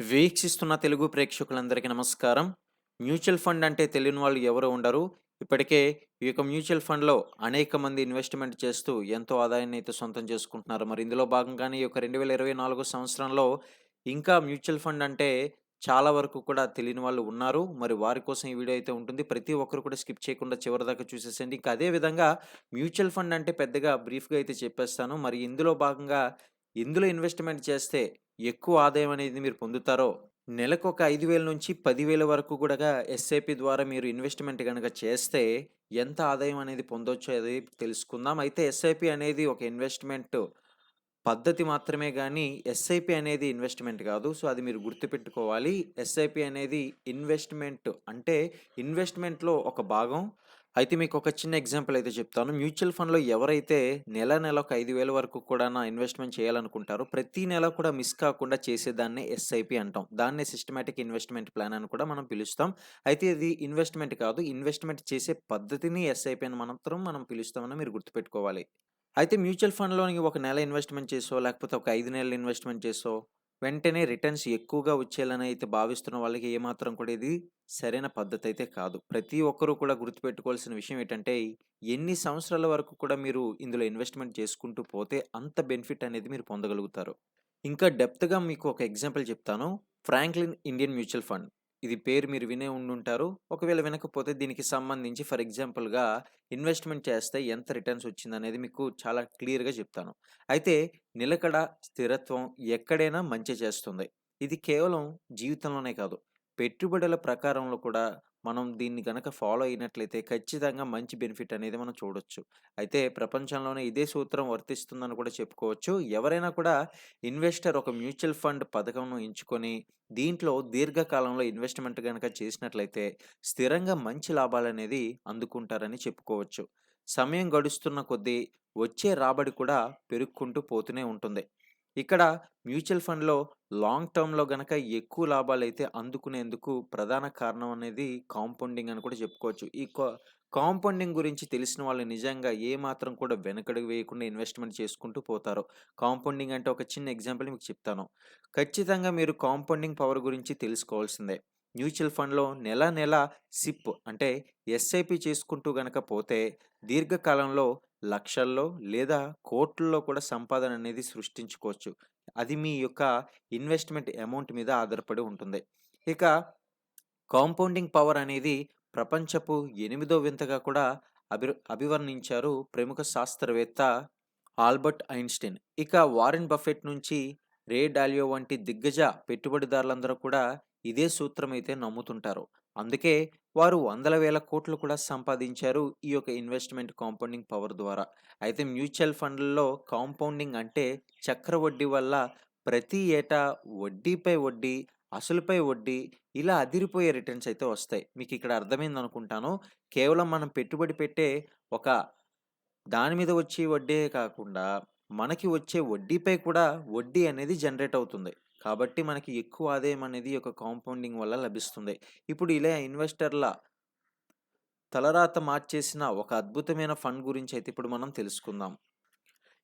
వీక్షిస్తున్న తెలుగు ప్రేక్షకులందరికీ నమస్కారం. మ్యూచువల్ ఫండ్ అంటే తెలియని వాళ్ళు ఎవరు ఉండరు. ఇప్పటికే ఈ యొక్క మ్యూచువల్ ఫండ్‌లో అనేక మంది ఇన్వెస్ట్‌మెంట్ చేస్తూ ఎంతో ఆదాయాన్ని అయితే సొంతం చేసుకుంటున్నారు. మరి ఇందులో భాగంగానే ఈ యొక్క 2024 సంవత్సరంలో ఇంకా మ్యూచువల్ ఫండ్ అంటే చాలా వరకు కూడా తెలియని వాళ్ళు ఉన్నారు. మరి వారి కోసం ఈ వీడియో అయితే ఉంటుంది. ప్రతి ఒక్కరు కూడా స్కిప్ చేయకుండా చివరి దాకా చూసేసేయండి. ఇంకా అదే విధంగా మ్యూచువల్ ఫండ్ అంటే పెద్దగా బ్రీఫ్‌గా అయితే చెప్పేస్తాను. మరి ఇందులో భాగంగా ఇందులో ఇన్వెస్ట్‌మెంట్ చేస్తే ఎక్కువ ఆదాయం అనేది మీరు పొందుతారో, నెలకు ఒక ఐదు వేల నుంచి పదివేల వరకు కూడా ఎస్ఐపి ద్వారా మీరు ఇన్వెస్ట్‌మెంట్ గనక చేస్తే ఎంత ఆదాయం అనేది పొందొచ్చో అది తెలుసుకుందాం. అయితే ఎస్ఐపి అనేది ఒక ఇన్వెస్ట్‌మెంట్ పద్ధతి మాత్రమే కానీ ఎస్ఐపి అనేది ఇన్వెస్ట్‌మెంట్ కాదు. సో, అది మీరు గుర్తుపెట్టుకోవాలి. ఎస్ఐపి అనేది ఇన్వెస్ట్‌మెంట్ అంటే ఇన్వెస్ట్‌మెంట్‌లో ఒక భాగం. అయితే మీకు ఒక చిన్న ఎగ్జాంపుల్ అయితే చెప్తాను. మ్యూచువల్ ఫండ్‌లో ఎవరైతే నెల నెల ఒక 5,000 వరకు కూడాన ఇన్వెస్ట్‌మెంట్ చేయాలనుకుంటారో, ప్రతి నెల కూడా మిస్ కాకుండా చేసేదాన్ని ఎస్ఐపి అంటాం. దాన్నే సిస్టమాటిక్ ఇన్వెస్ట్‌మెంట్ ప్లాన్ అని కూడా మనం పిలుస్తాం. అయితే ఇది ఇన్వెస్ట్‌మెంట్ కాదు. ఇన్వెస్ట్‌మెంట్ చేసే పద్ధతిని ఎస్ఐపి అని మాత్రం మనం పిలుస్తామని మీరు గుర్తుపెట్టుకోవాలి. అయితే మ్యూచువల్ ఫండ్‌లోని ఒక నెల ఇన్వెస్ట్‌మెంట్ చేసో, లేకపోతే ఒక ఐదు నెలలు ఇన్వెస్ట్‌మెంట్ చేసో, వెంటనే రిటర్న్స్ ఎక్కువగా వచ్చేయాలని అయితే భావిస్తున్న వాళ్ళకి ఏమాత్రం కూడా ఇది సరైన పద్ధతి అయితే కాదు. ప్రతి ఒక్కరూ కూడా గుర్తుపెట్టుకోవాల్సిన విషయం ఏంటంటే, ఎన్ని సంవత్సరాల వరకు కూడా మీరు ఇందులో ఇన్వెస్ట్‌మెంట్ చేసుకుంటూ పోతే అంత బెనిఫిట్ అనేది మీరు పొందగలుగుతారు. ఇంకా డెప్త్‌గా మీకు ఒక ఎగ్జాంపుల్ చెప్తాను. Franklin Indian mutual fund. ఇది పేరు మీరు వినే ఉండుంటారు. ఒకవేళ వినకపోతే దీనికి సంబంధించి ఫర్ ఎగ్జాంపుల్‌గా ఇన్వెస్ట్‌మెంట్ చేస్తే ఎంత రిటర్న్స్ వచ్చిందనేది మీకు చాలా క్లియర్‌గా చెప్తాను. అయితే నిలకడ, స్థిరత్వం ఎక్కడైనా మంచి చేస్తుంది. ఇది కేవలం జీవితంలోనే కాదు, పెట్టుబడుల ప్రకారంలో కూడా మనం దీన్ని గనక ఫాలో అయినట్లయితే ఖచ్చితంగా మంచి బెనిఫిట్ అనేది మనం చూడొచ్చు. అయితే ప్రపంచంలోనే ఇదే సూత్రం వర్తిస్తుందని కూడా చెప్పుకోవచ్చు. ఎవరైనా కూడా ఇన్వెస్టర్ ఒక మ్యూచువల్ ఫండ్ పథకంను ఎంచుకొని, దీంట్లో దీర్ఘకాలంలో ఇన్వెస్ట్‌మెంట్ కనుక చేసినట్లయితే స్థిరంగా మంచి లాభాలనేది అందుకుంటారని చెప్పుకోవచ్చు. సమయం గడుస్తున్న కొద్దీ వచ్చే రాబడి కూడా పెరుక్కుంటూ పోతూనే ఉంటుంది. ఇక్కడ మ్యూచువల్ ఫండ్‌లో లాంగ్ టర్మ్‌లో గనక ఎక్కువ లాభాలు అయితే అందుకునేందుకు ప్రధాన కారణం అనేది కాంపౌండింగ్ అని కూడా చెప్పుకోవచ్చు. ఈ కాంపౌండింగ్ గురించి తెలిసిన వాళ్ళు నిజంగా ఏమాత్రం కూడా వెనకడుగు వేయకుండా ఇన్వెస్ట్‌మెంట్ చేసుకుంటూ పోతారు. కాంపౌండింగ్ అంటే ఒక చిన్న ఎగ్జాంపుల్ మీకు చెప్తాను. ఖచ్చితంగా మీరు కాంపౌండింగ్ పవర్ గురించి తెలుసుకోవాల్సిందే. మ్యూచువల్ ఫండ్‌లో నెల నెల సిప్ అంటే ఎస్ఐపి చేసుకుంటూ గనక పోతే దీర్ఘకాలంలో లక్షల్లో లేదా కోట్లలో కూడా సంపాదన అనేది సృష్టించుకోవచ్చు. అది మీ యొక్క ఇన్వెస్ట్‌మెంట్ అమౌంట్ మీద ఆధారపడి ఉంటుంది. ఇక కాంపౌండింగ్ పవర్ అనేది ప్రపంచపు ఎనిమిదో వింతగా కూడా అభి అభివర్ణించారు ప్రముఖ శాస్త్రవేత్త ఆల్బర్ట్ ఐన్‌స్టీన్. ఇక వారెన్ బఫెట్ నుంచి రే డాలియో వంటి దిగ్గజ పెట్టుబడిదారులందరూ కూడా ఇదే సూత్రం అయితే నమ్ముతుంటారు. అందుకే వారు వందల వేల కోట్లు కూడా సంపాదించారు ఈ యొక్క ఇన్వెస్ట్‌మెంట్ కాంపౌండింగ్ పవర్ ద్వారా. అయితే మ్యూచువల్ ఫండ్‌లలో కాంపౌండింగ్ అంటే చక్ర వడ్డీ వల్ల ప్రతి ఏటా వడ్డీపై వడ్డీ, అసలుపై వడ్డీ ఇలా అదిరిపోయే రిటర్న్స్ అయితే వస్తాయి. మీకు ఇక్కడ అర్థమైందనుకుంటాను. కేవలం మనం పెట్టుబడి పెట్టే ఒక దాని మీద వచ్చే వడ్డీ కాకుండా, మనకి వచ్చే వడ్డీపై కూడా వడ్డీ అనేది జనరేట్ అవుతుంది. కాబట్టి మనకి ఎక్కువ ఆదాయం అనేది ఒక కాంపౌండింగ్ వల్ల లభిస్తుంది. ఇప్పుడు ఇలా ఇన్వెస్టర్ల తలరాత మార్చేసిన ఒక అద్భుతమైన ఫండ్ గురించి అయితే ఇప్పుడు మనం తెలుసుకుందాం.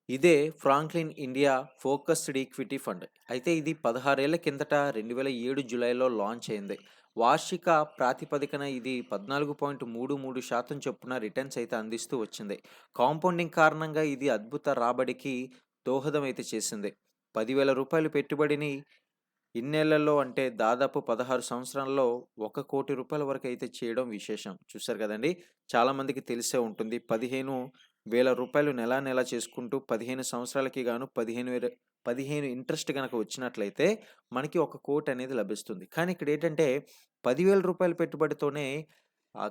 ఇదే Franklin India focused equity fund. అయితే ఇది 16 ఏళ్ళ కిందట 2007 జులైలో లాంచ్ అయింది. వార్షిక ప్రాతిపదికన ఇది 14.33% చొప్పున రిటర్న్స్ అయితే అందిస్తూ వచ్చింది. కాంపౌండింగ్ కారణంగా ఇది అద్భుత రాబడికి దోహదం అయితే చేసింది. పదివేల రూపాయలు పెట్టుబడిని ఇన్నేళ్ళలో అంటే దాదాపు 16 సంవత్సరాల్లో ఒక కోటి రూపాయల వరకు అయితే చేయడం విశేషం. చూసారు కదండీ! చాలామందికి తెలిసే ఉంటుంది. పదిహేను వేల రూపాయలు నెల నెలా చేసుకుంటూ 15 సంవత్సరాలకి గాను 15,000 15 ఇంట్రెస్ట్ కనుక వచ్చినట్లయితే మనకి ఒక కోటి అనేది లభిస్తుంది. కానీ ఇక్కడ ఏంటంటే పదివేల రూపాయల పెట్టుబడితోనే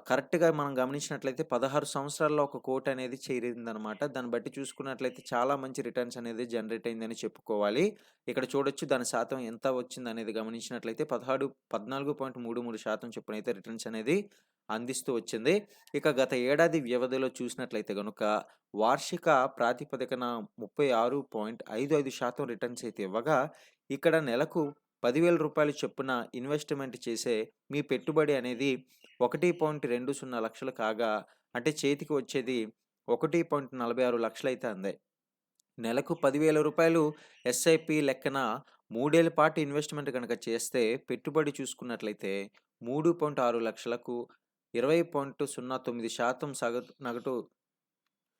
కరెక్ట్‌గా మనం గమనించినట్లయితే 16 సంవత్సరాల్లో 1,00,00,000 అనేది చేరిందనమాట. దాన్ని బట్టి చూసుకున్నట్లయితే చాలా మంచి రిటర్న్స్ అనేది జనరేట్ అయిందని చెప్పుకోవాలి. ఇక్కడ చూడొచ్చు దాని శాతం ఎంత వచ్చింది అనేది గమనించినట్లయితే 16 14.33% చొప్పున అయితే రిటర్న్స్ అనేది అందిస్తూ వచ్చింది. ఇక గత ఏడాది వ్యవధిలో చూసినట్లయితే కనుక వార్షిక ప్రాతిపదికన 36.55% రిటర్న్స్ అయితే ఇవ్వగా, ఇక్కడ నెలకు పదివేల రూపాయలు చొప్పున ఇన్వెస్ట్‌మెంట్ చేసే మీ పెట్టుబడి అనేది ఒకటి పాయింట్ రెండు సున్నా లక్షలు కాగా అంటే చేతికి వచ్చేది ఒకటి పాయింట్ నలభై ఆరు లక్షలైతే అందాయి నెలకు పదివేల రూపాయలు ఎస్ఐపి లెక్కన మూడేళ్ళ పాటు ఇన్వెస్ట్మెంట్ కనుక చేస్తే పెట్టుబడి చూసుకున్నట్లయితే మూడు పాయింట్ ఆరు లక్షలకు ఇరవై పాయింట్ సున్నా తొమ్మిది శాతం సగటు నగటు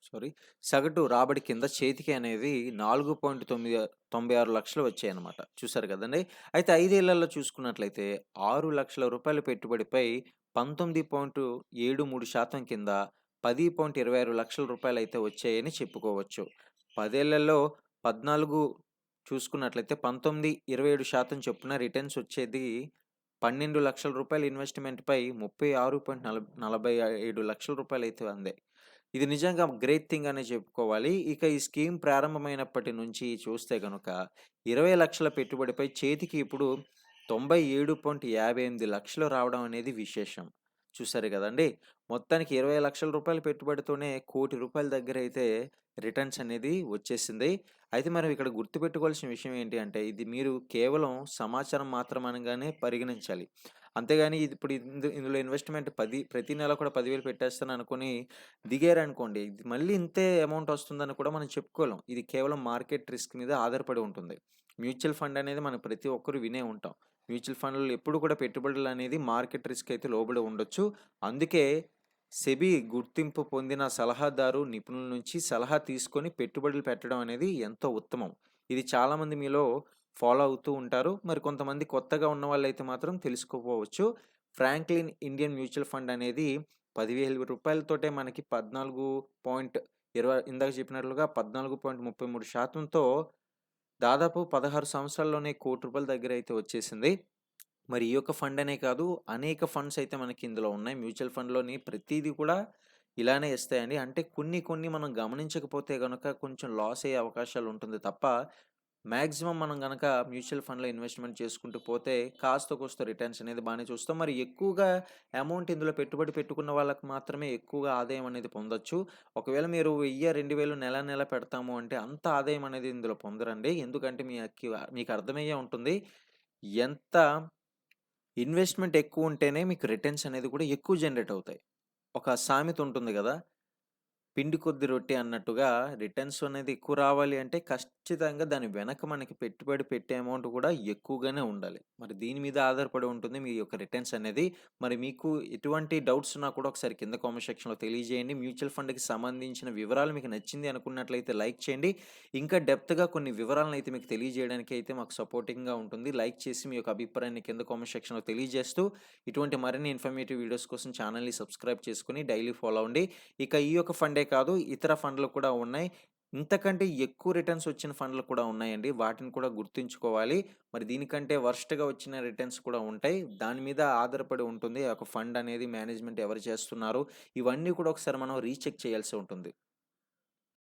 సారీ సగటు రాబడి కింద చేతికి అనేది నాలుగు పాయింట్ తొమ్మిది తొంభై ఆరు లక్షలు వచ్చాయన్నమాట. చూసారు కదండి? అయితే ఐదేళ్ళలో చూసుకున్నట్లయితే ఆరు లక్షల రూపాయల పెట్టుబడిపై పంతొమ్మిది పాయింట్ ఏడు మూడు శాతం కింద పది పాయింట్ ఇరవై ఆరు లక్షల రూపాయలు అయితే వచ్చాయని చెప్పుకోవచ్చు. పదేళ్ళలో పద్నాలుగు చూసుకున్నట్లయితే పంతొమ్మిది ఇరవై ఏడు శాతం చొప్పున రిటర్న్స్ వచ్చేది పన్నెండు లక్షల రూపాయల ఇన్వెస్ట్మెంట్పై ముప్పై ఆరు పాయింట్ నలభై నలభై ఏడు లక్షల రూపాయలు అయితే అందాయి ఇది నిజంగా గ్రేట్ థింగ్ అనే చెప్పుకోవాలి. ఇక ఈ స్కీమ్ ప్రారంభమైనప్పటి నుంచి చూస్తే కనుక ఇరవై లక్షల పెట్టుబడిపై చేతికి ఇప్పుడు తొంభై ఏడు పాయింట్ యాభై ఎనిమిది లక్షలు రావడం అనేది విశేషం. చూసారు కదండి మొత్తానికి ఇరవై లక్షల రూపాయలు పెట్టుబడితోనే కోటి రూపాయల దగ్గర అయితే రిటర్న్స్ అనేది వచ్చేసింది. అయితే మనం ఇక్కడ గుర్తుపెట్టుకోవాల్సిన విషయం ఏంటి అంటే ఇది మీరు కేవలం సమాచారం మాత్రమనగానే పరిగణించాలి. అంతేగాని ఇది ఇప్పుడు ఇందులో ఇన్వెస్ట్‌మెంట్ పది ప్రతి నెల కూడా పదివేలు పెట్టేస్తాను అనుకుని దిగారనుకోండి. ఇది మళ్ళీ ఇంతే అమౌంట్ వస్తుందని కూడా మనం చెప్పుకోలేం. ఇది కేవలం మార్కెట్ రిస్క్ మీద ఆధారపడి ఉంటుంది. మ్యూచువల్ ఫండ్ అనేది మనం ప్రతి ఒక్కరు వినే ఉంటాం. మ్యూచువల్ ఫండ్లు ఎప్పుడు కూడా పెట్టుబడులు అనేది మార్కెట్ రిస్క్ అయితే లోబడి ఉండొచ్చు. అందుకే సెబీ గుర్తింపు పొందిన సలహాదారు, నిపుణుల నుంచి సలహా తీసుకొని పెట్టుబడులు పెట్టడం అనేది ఎంతో ఉత్తమం. ఇది చాలామంది మీలో ఫాలో అవుతూ ఉంటారు. మరి కొంతమంది కొత్తగా ఉన్న వాళ్ళైతే మాత్రం తెలుసుకోపోవచ్చు ఫ్రాంక్లిన్ ఇండియన్ మ్యూచువల్ ఫండ్ అనేది పదివేల రూపాయలతోటే మనకి పద్నాలుగు పాయింట్ ఇరవై ఇందాక చెప్పినట్లుగా పద్నాలుగు పాయింట్ ముప్పై మూడు శాతంతో దాదాపు 16 సంవత్సరాల్లోనే కోటి రూపాయల దగ్గర అయితే వచ్చేసింది. మరి ఈ యొక్క ఫండ్ అనే కాదు అనేక ఫండ్స్ అయితే మనకి ఇందులో ఉన్నాయి. మ్యూచువల్ ఫండ్‌లోని ప్రతిదీ కూడా ఇలానే ఇస్తాయండి. అంటే కొన్ని కొన్ని మనం గమనించకపోతే కనుక కొంచెం లాస్ అయ్యే అవకాశాలు ఉంటుంది తప్ప మాక్సిమం మనం కనుక మ్యూచువల్ ఫండ్‌లో ఇన్వెస్ట్‌మెంట్ చేసుకుంటూ పోతే కాస్త కూస్తో రిటర్న్స్ అనేది బాగానే చూస్తాం. మరి ఎక్కువగా అమౌంట్ ఇందులో పెట్టుబడి పెట్టుకున్న వాళ్ళకి మాత్రమే ఎక్కువగా ఆదాయం అనేది పొందొచ్చు. ఒకవేళ మీరు వెయ్యి రెండు వేలు నెల నెల పెడతాము అంటే అంత ఆదాయం అనేది ఇందులో పొందరండి. ఎందుకంటే మీ మీకు అర్థమయ్యే ఉంటుంది. ఎంత ఇన్వెస్ట్‌మెంట్ ఎక్కువ ఉంటేనే మీకు రిటర్న్స్ అనేది కూడా ఎక్కువ జనరేట్ అవుతాయి. ఒక సామెత ఉంటుంది కదా పిండి కొద్ది రొట్టె అన్నట్టుగా రిటర్న్స్ అనేది ఎక్కువ రావాలి అంటే ఖచ్చితంగా దాని వెనక మనకి పెట్టుబడి పెట్టే అమౌంట్ కూడా ఎక్కువగానే ఉండాలి. మరి దీని మీద ఆధారపడి ఉంటుంది మీ యొక్క రిటర్న్స్ అనేది. మరి మీకు ఎటువంటి డౌట్స్ ఉన్నా కూడా ఒకసారి కింద కామెంట్ సెక్షన్‌లో తెలియజేయండి. మ్యూచువల్ ఫండ్‌కి సంబంధించిన వివరాలు మీకు నచ్చింది అనుకున్నట్లయితే లైక్ చేయండి. ఇంకా డెప్త్‌గా కొన్ని వివరాలను అయితే మీకు తెలియజేయడానికి అయితే మాకు సపోర్టింగ్‌గా ఉంటుంది. లైక్ చేసి మీ యొక్క అభిప్రాయాన్ని కింద కామెంట్ సెక్షన్‌లో తెలియజేస్తూ ఇటువంటి మరిన్ని ఇన్ఫర్మేటివ్ వీడియోస్ కోసం ఛానల్ని సబ్స్క్రైబ్ చేసుకొని డైలీ ఫాలో అవ్వండి. ఇక ఈ యొక్క ఫండే కాదు ఇతర ఫండ్‌లు కూడా ఉన్నాయి. ఇంతకంటే ఎక్కువ రిటర్న్స్ వచ్చిన ఫండ్‌లు కూడా ఉన్నాయండి. వాటిని కూడా గుర్తుంచుకోవాలి. మరి దీనికంటే వరస్ట్‌గా వచ్చిన రిటర్న్స్ కూడా ఉంటాయి. దాని మీద ఆధారపడి ఉంటుంది. ఒక ఫండ్ అనేది మేనేజ్‌మెంట్ ఎవరు చేస్తున్నారు? ఇవన్నీ కూడా ఒకసారి మనం రీచెక్ చేయాల్సి ఉంటుంది.